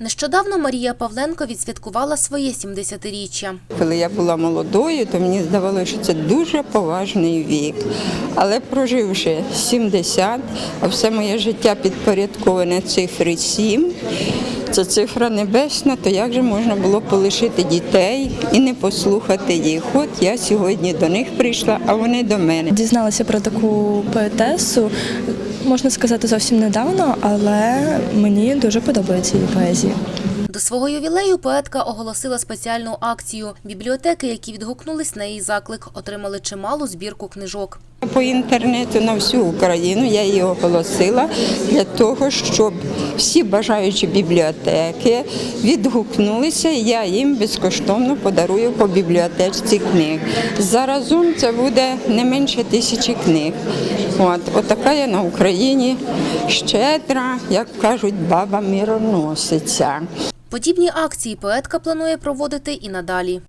Нещодавно Марія Павленко відсвяткувала своє 70-річчя. Коли я була молодою, то мені здавалося, що це дуже поважний вік. Але проживши 70, а все моє життя підпорядковане цифри 7, це цифра небесна, то як же можна було полишити дітей і не послухати їх? От я сьогодні до них прийшла, а вони до мене. Дізналася про таку поетесу, можна сказати, зовсім недавно, але мені дуже подобається її поезія. До свого ювілею поетка оголосила спеціальну акцію. Бібліотеки, які відгукнулись на її заклик, отримали чималу збірку книжок. По інтернету на всю Україну я її оголосила для того, щоб всі бажаючі бібліотеки відгукнулися, я їм безкоштовно подарую по бібліотечці книг. Заразом це буде не менше тисячі книг. От, отака я на Україні щедра, як кажуть, баба мироносиця. Подібні акції поетка планує проводити і надалі.